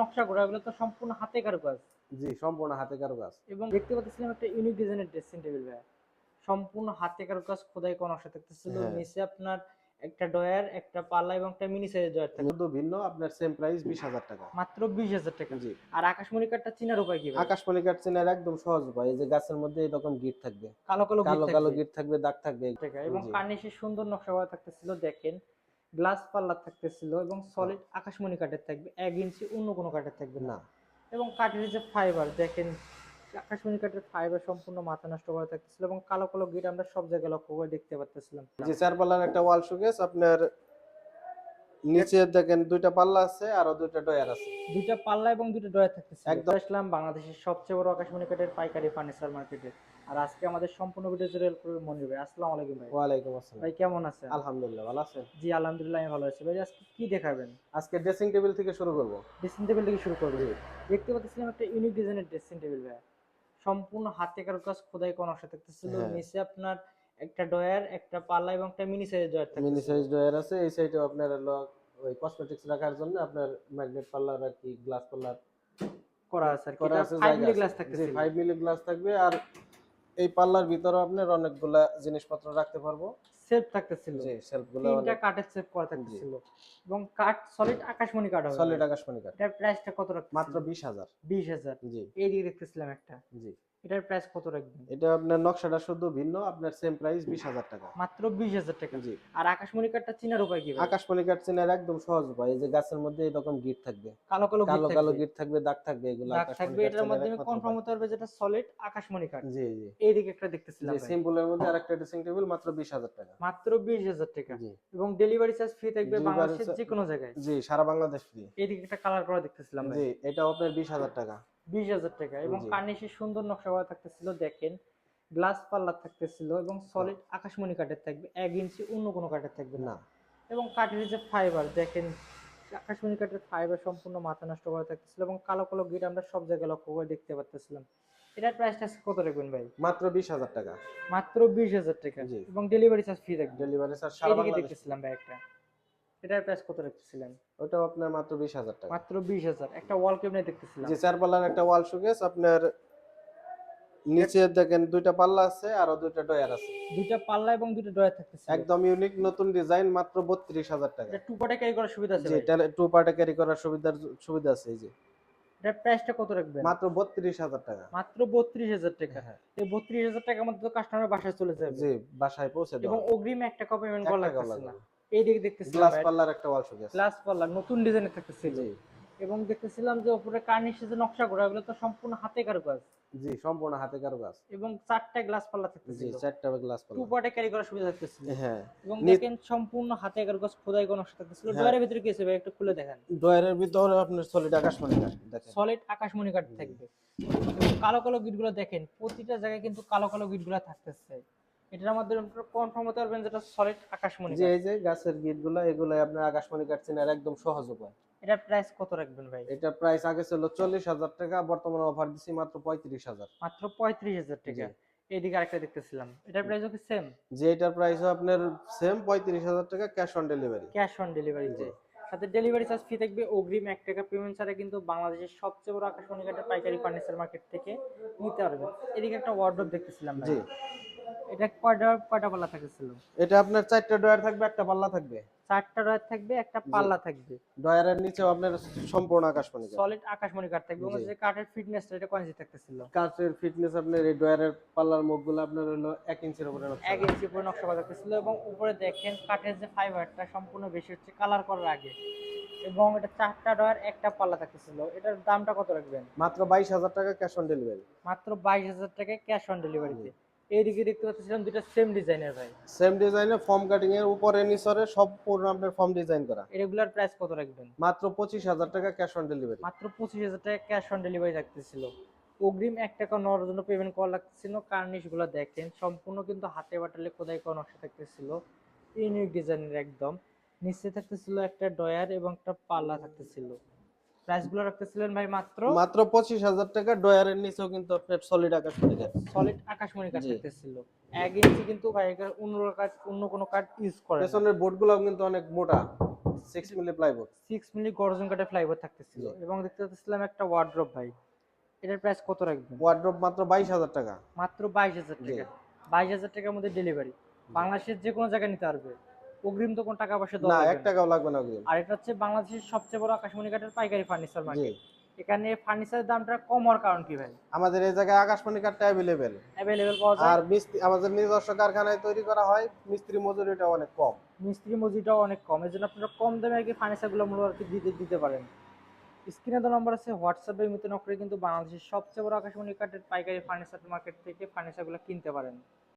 নকশা করা এগুলো তো সম্পূর্ণ হাতে কারুকাজ। জি সম্পূর্ণ হাতে কারও কাজ এবং দেখতে পাচ্ছিলাম একটা ইউনিক ডিজাইনের ড্রেসিং টেবিল ভাই সম্পূর্ণ হাতে কারুকাজ খোদাই করা নকশা থাকতেছিল হ্যাঁ। নিচে আপনার একটা ডয়ার একটা পাল্লা এবং একটা মিনি সাইজের ডয়ার থাকে শুধু ভিন্ন আপনার সেম প্রাইস বিশ হাজার টাকা। মাত্র বিশ হাজার টাকা। জি। আর আকাশমণি কাঠটা চিনার উপায় কি ভাই? আকাশমণি কাঠ চেনার একদম সহজ উপায় এই যে গাছের মধ্যে এরকম গিট থাকবে। কালো কালো কালো গিট কালো থাকবে। গিট থাকবে দাগ থাকবে। এবং জি। কার্নিশের সুন্দর নকশা করা থাকতেছিল দেখেন। গ্লাস পাল্লা থাকতেছিল এবং সলিড আকাশমণি কাঠের থাকবে এক ইঞ্চি অন্য কোনো কাঠের থাকবে না। এবং কাঠের যে ফাইবার দেখেন আকাশমণি কাঠের ফাইবার সম্পূর্ণ মাথা নষ্ট করা থাকতেছিল এবং কালো কালো গিট আমরা সব জায়গায় লক্ষ্য করে দেখতে পাচ্ছিলাম যে চার পাল্লার একটা ওয়াল শোকেস আপনার নিচে দেখেন দুইটা পাল্লা আছে আর দুইটা ডয়ার আছে। দুইটা পাল্লা এবং দুটো ডয়ার থাকতেছে একদম। একদম আসলাম বাংলাদেশের সবচেয়ে বড় আকাশমণি কাঠের পাইকারি ফার্নিচার মার্কেটে আর আজকে আমাদের সম্পূর্ণ ভিডিও জুড়ে করবে মনির ভাই আসসালামু আলাইকুম ভাই। ওয়ালাইকুম আসসালাম। ভাই কেমন আছেন? আলহামদুলিল্লাহ ভালো আছেন? জি আলহামদুলিল্লাহ আমি ভালো আছি। ভাই আজকে কি দেখাবেন? আজকে ড্রেসিং টেবিল থেকে শুরু করব। ড্রেসিং টেবিল থেকে শুরু করব। দেখতে পাচ্ছিলাম একটা ইউনিক ডিজাইনের ড্রেসিং টেবিল ভাই। সম্পূর্ণ হাতে কাজ খোদাই করা নকশা থাকতেছিল হ্যাঁ। নিচে আপনার একটা ডয়ার একটা পাল্লা এবং একটা মিনি সাইজের ডয়ার থাকে মিনি সাইজ ডয়ার আছে। এই সাইডে আপনার হলো ওই কসমেটিক্স রাখার জন্য আপনার ম্যাগনেট পাল্লার আর কি গ্লাস পাল্লা করা আছে আর ফাইভ জায়গা মিলি গ্লাস জি 5 মিলি গ্লাস থাকবে। আর এই পাল্লার ভিতরে আপনার অনেকগুলা জিনিসপত্র রাখতে পারব। সেফ থাকতেছিল। জি সেলফগুলো তিনটা কাঠের সেফ করা থাকতেছিল। এবং কাট সলিড আকাশমণি কাট হবে। সলিড আকাশমণি কাট এটার প্রাইসটা কত রাখতেছিল? মাত্র 20000 20000 জি। এই দিকে দেখতেছিলাম একটা। জি। এটার প্রাইস কত রাখবেন? এটা আপনার নকশাটা শুধু ভিন্ন আপনার সেম প্রাইস 20000 টাকা। মাত্র বিশ হাজার টাকা। জি। আর আকাশমণি কাঠটা চিনার উপায় কি? আকাশমণি কাঠ চেনার একদম সহজ উপায় এই যে গাছের মধ্যে এরকম গিট থাকবে। কালো কালো কালো কালো। গিট থাকবে দাগ থাকবে এগুলো দাগ থাকবে এটার মাধ্যমে কনফার্ম হতে পারবে যেটা সলিড আকাশমণি কাঠ। জি জি। এইদিকে একটা দেখতেছিলাম ভাই। সিম্পলের মধ্যে আরেকটা ড্রেসিং টেবিল মাত্র 20000 টাকা। মাত্র বিশ হাজার টাকা। জি। এবং ডেলিভারি চার্জ ফ্রি থাকবে বাংলাদেশের যে কোনো জায়গায়। জি সারা বাংলাদেশ ফ্রি এইদিকে একটা কালার করা দেখতেছিলাম জি এটাও আপনার 20000 টাকা। বিশ হাজার টাকা এবং জি। কার্নিশের সুন্দর নকশা করা থাকতেছিল দেখেন। গ্লাস পাল্লা থাকতেছিল এবং সলিড আকাশমণি কাঠের থাকবে এক ইঞ্চি অন্য কোনো কাঠের থাকবে না। এবং কাঠের যে ফাইবার দেখেন আকাশমণি কাঠের ফাইবার সম্পূর্ণ মাথা নষ্ট করা থাকতেছিল এবং কালো কালো গিট আমরা সব জায়গায় লক্ষ্য করে দেখতে পাচ্ছিলাম এটার প্রাইসটা কত রাখবেন ভাই? মাত্র 20000 টাকা। মাত্র বিশ হাজার টাকা এবং ডেলিভারি চার্জ ফ্রি থাকবে ডেলিভারি স্যার সারা দেখতেছিলাম ভাই একটা। এটার প্রাইস কত রাখতেছিলেন ওটাও আপনার মাত্র 20000 টাকা। মাত্র বিশ হাজার। একটা ওয়াল ক্যাবিনেট দেখতেছিলাম? যে চার পাল্লার একটা ওয়াল শোকেস আপনার নিচে দেখেন দুইটা পাল্লা আছে আর দুইটা ডয়ার আছে। দুইটা পাল্লা এবং দুটো ডয়ার থাকতেছে। একদম ইউনিক নতুন ডিজাইন মাত্র 32000 টাকা। এটা টু পার্টে ক্যারি করার সুবিধা আছে জি। এটা টু পার্টে ক্যারি করার সুবিধার সুবিধা আছে এই যে। এটার প্রাইসটা কত রাখবেন? মাত্র 32000 টাকা। মাত্র বত্রিশ হাজার টাকা। হ্যাঁ। এই বত্রিশ হাজার টাকার মধ্যে তো কাস্টমার বাসায় চলে যাবে। জি বাসায় পৌঁছে দেবে এবং অগ্রিম একটা কপি পেমেন্ট করা লাগবে না। এইদিকে দেখতেছিলাম গ্লাস পাল্লার একটা ওয়াল শোকেস গ্লাস নতুন জি। এবং দেখতেছিলাম যে উপরে কার্নিশের যে নকশা করা এগুলো তো সম্পূর্ণ হাতে কারুকাজ। জি সম্পূর্ণ হাতে কারও কাজ এবং চারটা গ্লাস পাল্লা জি চারটা গ্লাস টু পাল্লা পার্টে ক্যারি করার সুবিধা থাকতেছিল। হ্যাঁ। এবং দেখেন সম্পূর্ণ হাতে কারুকাজ খোদাই করা নকশা থাকতেছিল। হ্যাঁ। ডয়ারের ভিতরে কি আছে ভাই একটু খুলে দেখেন। ডয়ারের ভিতরে আপনার সলিড আকাশমণি কাঠ দেখেন। সলিড আকাশমণি কাঠ থাকবে। কালো কালো গিটগুলো দেখেন প্রতিটা জায়গায় কিন্তু কালো কালো গিটগুলো থাকতেছে। এটার মাধ্যমে কনফার্ম হতে পারবেন যেটা সলিড আকাশমণি যে এই যে গাছের গিটগুলো এগুলো আপনার আকাশমণি কাঠ চেনার একদম সহজ উপায়। এটা প্রাইস কত রাখবেন ভাই? এটা প্রাইস আগে ছিল চল্লিশ হাজার টাকা বর্তমানে অফার দিচ্ছি মাত্র পঁয়ত্রিশ হাজার। মাত্র পঁয়ত্রিশ হাজার টাকা। এইদিকে আরেকটা দেখতেছিলাম। এটার প্রাইস কি সেম যে এটার প্রাইস আপনার সেম পঁয়ত্রিশ হাজার টাকা cash on delivery cash on delivery ডেলিভারিতে সাথে ডেলিভারি চার্জ ফি থাকবে অগ্রিম এক টাকা। পেমেন্ট ছাড়া কিন্তু বাংলাদেশের সবচেয়ে বড় আকাশমণি কাঠের পাইকারি ফার্নিচার মার্কেট থেকে নিতে পারবেন। এদিকে একটা ওয়ার্ডরোব দেখতেছিলাম ভাই। এটা কয়টা কয়টা পাল্লা থাকতেছিল? এটা আপনার চারটা ডয়ার থাকবে একটা পাল্লা থাকবে। চারটা ডয়ার থাকবে একটা পাল্লা থাকবে। ডয়ারের নিচেও আপনার সম্পূর্ণ আকাশমণি সলিড আকাশমণি কাঠ থাকবে এবং যে কাঠের ফিটনেসটা এটা থাকতেছিল? কাঠের ফিটনেস আপনার এই ডয়ারের পাল্লার মুখগুলো আপনার হলো এক ইঞ্চির উপরে নকশা ইঞ্চি উপরে নকশা করা থাকতেছিল এবং উপরে দেখেন কাঠের যে ফাইবারটা সম্পূর্ণ বেশি হচ্ছে কালার করার আগে। এবং এটা চারটা ডয়ার একটা পাল্লা থাকতেছিল। এটার দামটা কত রাখবেন? মাত্র বাইশ হাজার টাকা ক্যাশ অন ডেলিভারি মাত্র বাইশ হাজার টাকায় ক্যাশ অন ডেলিভারিতে এইদিকে দেখতে পাচ্ছিলাম দুটো সেম ডিজাইনের ভাই। সেম ডিজাইনে ফর্ম কাটিং এর উপরে নিচরে সম্পূর্ণ আপনার ফর্ম ডিজাইন করা। রেগুলার প্রাইস কত রাখবেন? মাত্র পঁচিশ হাজার টাকা ক্যাশ অন ডেলিভারি মাত্র পঁচিশ হাজার টাকা ক্যাশ অন ডেলিভারি থাকতেছিল অগ্রিম এক টাকা নেওয়ার জন্য পেমেন্ট করা লাগতেছিল। কার্নিশগুলো দেখেন সম্পূর্ণ কিন্তু হাতে বাটালে কোদাই করা নকশা থাকতেছিল। ইউনিক ডিজাইনের একদম। নিচে থাকতেছিল একটা ডয়ার এবং একটা পাল্লা থাকতেছিল। প্রাইসগুলো রাখতেছিলেন ভাই মাত্র? মাত্র পঁচিশ হাজার টাকা ডয়ারের নিচেও কিন্তু আপনার সলিড আকাশমণি কাঠ সলিড আকাশমণি কাঠ। থাকতেছিল। এক ইঞ্চি কিন্তু ভাই অন্য কাঠ অন্য কোনো কাঠ ইউজ করে পেছনের বোর্ডগুলো কিন্তু অনেক মোটা। Six milli plyboard six milli গর্জন কাঠের ফ্লাইওভার থাকতেছিল। এবং দেখতে পাচ্ছিলাম একটা ওয়ার্ড্রপ ভাই। এটার প্রাইস কত রাখবেন? ওয়ার্ড্রপ মাত্র বাইশ হাজার টাকা। মাত্র বাইশ হাজার জি। টাকা। বাইশ হাজার টাকার মধ্যে ডেলিভারি বাংলাদেশের যে কোনো জায়গায় নিতে পারবে। অগ্রিম তো কোনো টাকা পয়সা না এক টাকাও লাগবে না অগ্রিম। আর এটা হচ্ছে বাংলাদেশের সবচেয়ে বড় আকাশমণি কাঠের পাইকারি ফার্নিচার মার্কেট এখানে ফার্নিচারের দামটা কম হওয়ার কারণ কি ভাই? আমাদের এই জায়গায় আকাশমণি কাঠটা অ্যাভেলেবেল অ্যাভেলেবেল পাওয়া যায়। আর মিস্ত্রি আমাদের নিজস্ব কারখানায় তৈরি করা হয় মিস্ত্রি মজুরিটা অনেক কম। মিস্ত্রি মজুরিটাও অনেক কম। এর জন্য আপনারা কম দামে আর কি ফার্নিচারগুলো মূলত আর কি দিতে দিতে পারেন। স্ক্রিনে দেওয়া নম্বর আছে হোয়াটসঅ্যাপের মতো নকরে কিন্তু বাংলাদেশের সবচেয়ে বড় আকাশমণি কাঠের পাইকারি ফার্নিচার মার্কেট থেকে ফার্নিচারগুলো কিনতে পারেন।